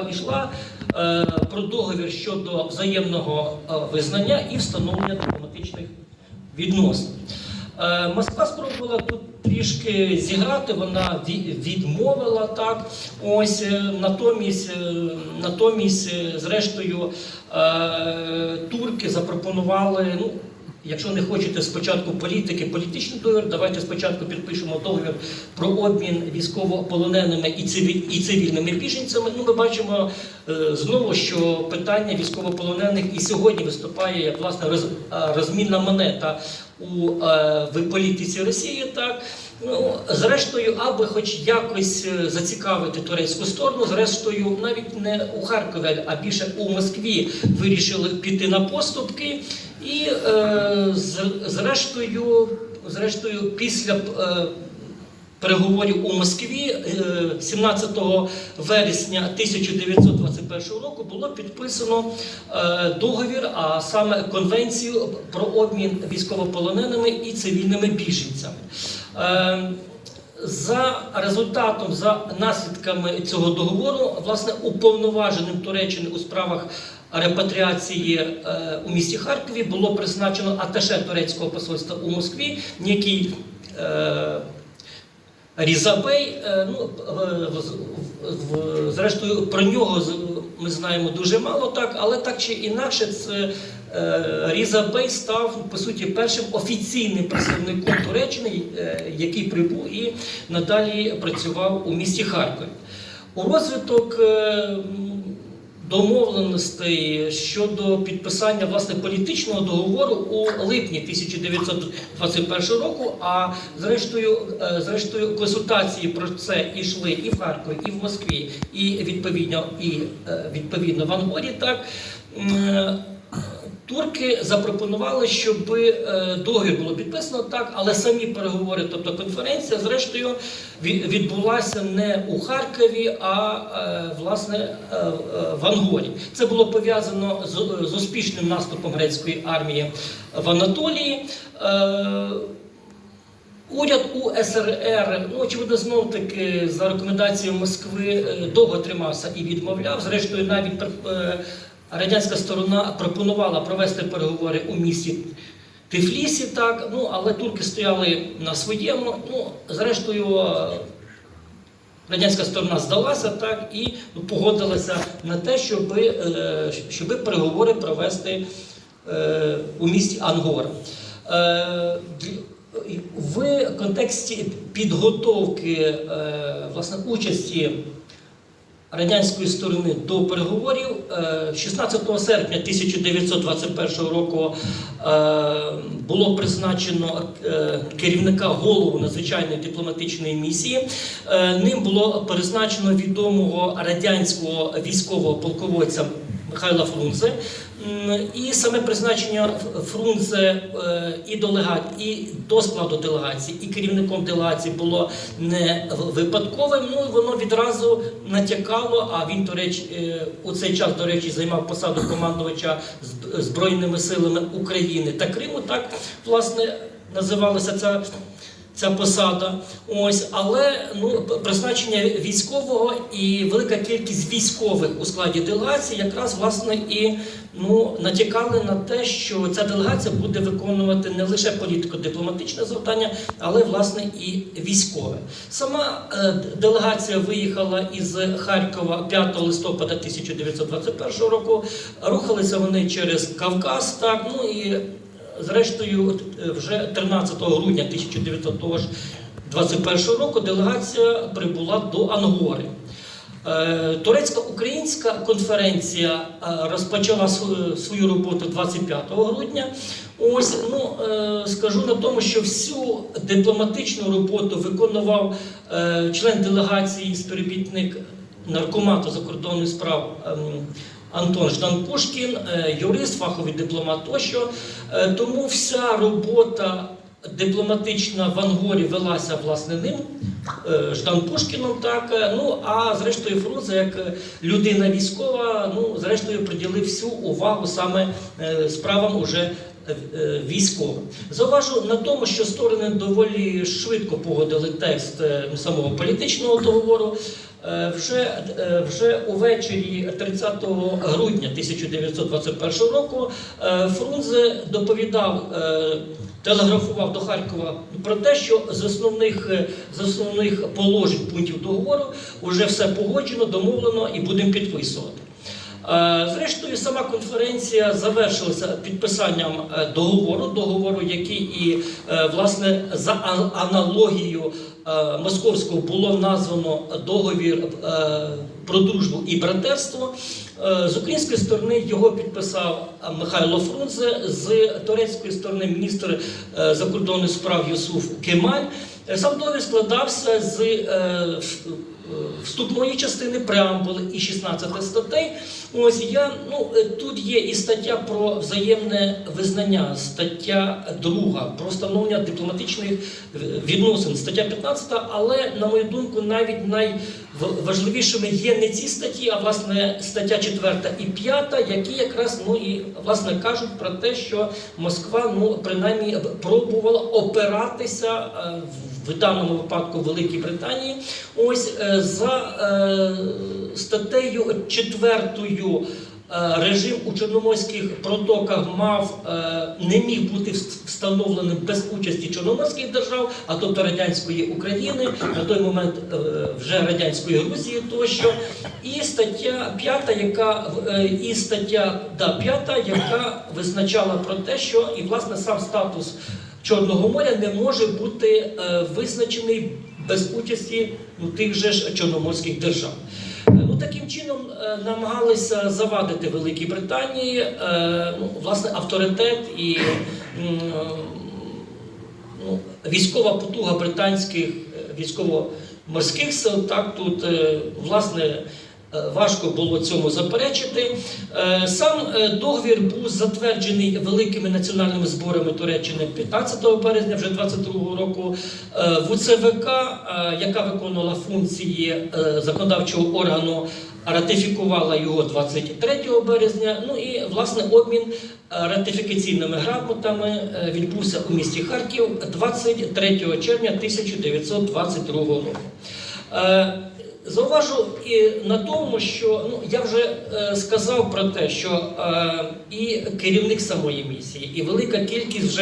Йшла е, про договір щодо взаємного е, визнання і встановлення дипломатичних відносин. Е, Москва спробувала тут трішки зіграти, вона відмовила так. Ось е, натомість, е, натомість, е, зрештою, е, турки запропонували. Ну, Якщо не хочете спочатку політики, політичний договір, давайте спочатку підпишемо договір про обмін військовополоненими і, цивіль, і цивільними біженцями. Ну, ми бачимо е, знову, що питання військовополонених і сьогодні виступає як власне роз, розмінна монета у е, в політиці Росії. Так ну зрештою, аби хоч якось е, зацікавити турецьку сторону, зрештою, навіть не у Харкові, а більше у Москві вирішили піти на поступки. І е, зрештою, зрештою, після е, переговорів у Москві е, 17 вересня 1921 року було підписано е, договір, а саме конвенцію про обмін військовополоненими і цивільними біженцями. Е, за результатом, за наслідками цього договору, власне, уповноваженим Туреччини у справах репатріації е, у місті Харкові було призначено аташе турецького посольства у Москві, який е, Різабей, е, ну, зрештою, про нього ми знаємо дуже мало, так, але так чи інакше, це Різабей став по суті першим офіційним представником Туреччини, який прибув і надалі працював у місті Харкові. У розвиток домовленостей щодо підписання власне політичного договору у липні 1921 року. А зрештою, е, зрештою, консультації про це йшли і в Харкові, і в Москві, і відповідно, і е, відповідно в Ангорі. Так Турки запропонували, щоб е, договір було підписано так, але самі переговори, тобто конференція, зрештою відбулася не у Харкові, а е, власне е, в Ангорі. Це було пов'язано з, успішним наступом грецької армії в Анатолії. Уряд УСРР, ну очевидно, знов таки за рекомендацією Москви довго тримався і відмовляв. Зрештою, навіть радянська сторона пропонувала провести переговори у місті Тифлісі, так ну але турки стояли на своєму. Ну, зрештою, е, радянська сторона здалася так і погодилася на те, щоб, е, щоб переговори провести е, у місті Ангора. В контексті підготовки власне участі радянської сторони до переговорів е, 16 серпня 1921 року е, було призначено е, керівника голову надзвичайної дипломатичної місії. Ним було призначено відомого радянського військового полководця Михайла Фрунзе. І саме призначення Фрунзе е, і делегат, і до складу делегації, і керівником делегації було не випадковим. Ну воно відразу натякало. А він, до речі, е, у цей час, до речі, займав посаду командувача Збройними силами України та Криму. Так власне називалася ця. Ця посада, ось, але ну призначення військового і велика кількість військових у складі делегації якраз власне і ну натякали на те, що ця делегація буде виконувати не лише політико-дипломатичне завдання, але власне і військове. Сама е, делегація виїхала із Харкова 5 листопада 1921 року. Рухалися вони через Кавказ, так ну і Зрештою, е, вже 13 грудня 1921 року делегація прибула до Ангори. Е, Турецько-українська конференція е, розпочала свою- роботу 25 грудня. Ось ну скажу на тому, що всю дипломатичну роботу виконував член делегації, співробітник наркомату закордонних справ. Антон Ждан Пушкін, е, юрист, фаховий дипломат тощо. Е, Тому вся робота дипломатична в Ангорі велася власне ним, е, Ждан Пушкіном. Так, е, ну а зрештою Фрунзе, як е, людина військова, ну зрештою приділив всю увагу саме е, справам уже е, військовим. Зауважу на тому, що сторони доволі швидко погодили текст е, самого політичного договору. Е, Вже, е, вже увечері 30 грудня 1921 року е, Фрунзе доповідав, е, телеграфував до Харкова про те, що з основних, е, з основних положень пунктів договору вже все погоджено, домовлено і будемо підписувати. Е, Зрештою, сама конференція завершилася підписанням е, договору, договору, який і е, власне за аналогією московського було названо договір про дружбу і братерство. З української сторони його підписав Михайло Фрунзе, з турецької сторони міністр закордонних справ Юсуф Кемаль. Сам договір складався з вступної частини преамбули і 16 статей. Ось я ну е, тут є і стаття про взаємне визнання, стаття друга про встановлення дипломатичних е, відносин, стаття 15, але на мою думку, навіть найважливішими є не ці статті, а власне стаття 4 і 5, які якраз ну і власне кажуть про те, що Москва ну принаймні пробувала опиратися е, в даному випадку Великій Британії. Ось е, за е, статтею 4 е, режим у Чорноморських протоках мав не міг бути вс- встановленим без участі чорноморських держав, а тобто радянської України, на той момент вже радянської Грузії тощо. І стаття 5, яка і стаття да, 5, яка визначала про те, що і власне сам статус Чорного моря не може бути е, визначений без участі ну, тих же ж чорноморських держав. Е, Ну, таким чином е, намагалися завадити Великій Британії ну, власне авторитет і ну, військова потуга британських військово-морських сил. Так тут власне. Е, Важко було цьому заперечити. Е, Сам е, договір був затверджений великими національними зборами Туреччини 15 березня вже 22 року. В УЦВК, яка виконувала функції законодавчого органу, ратифікувала його 23 березня. Ну і власне обмін ратифікаційними грамотами відбувся у місті Харків 23 червня 1922 року. Зауважу і на тому, що ну я вже е, сказав про те, що е, і керівник самої місії, і велика кількість вже.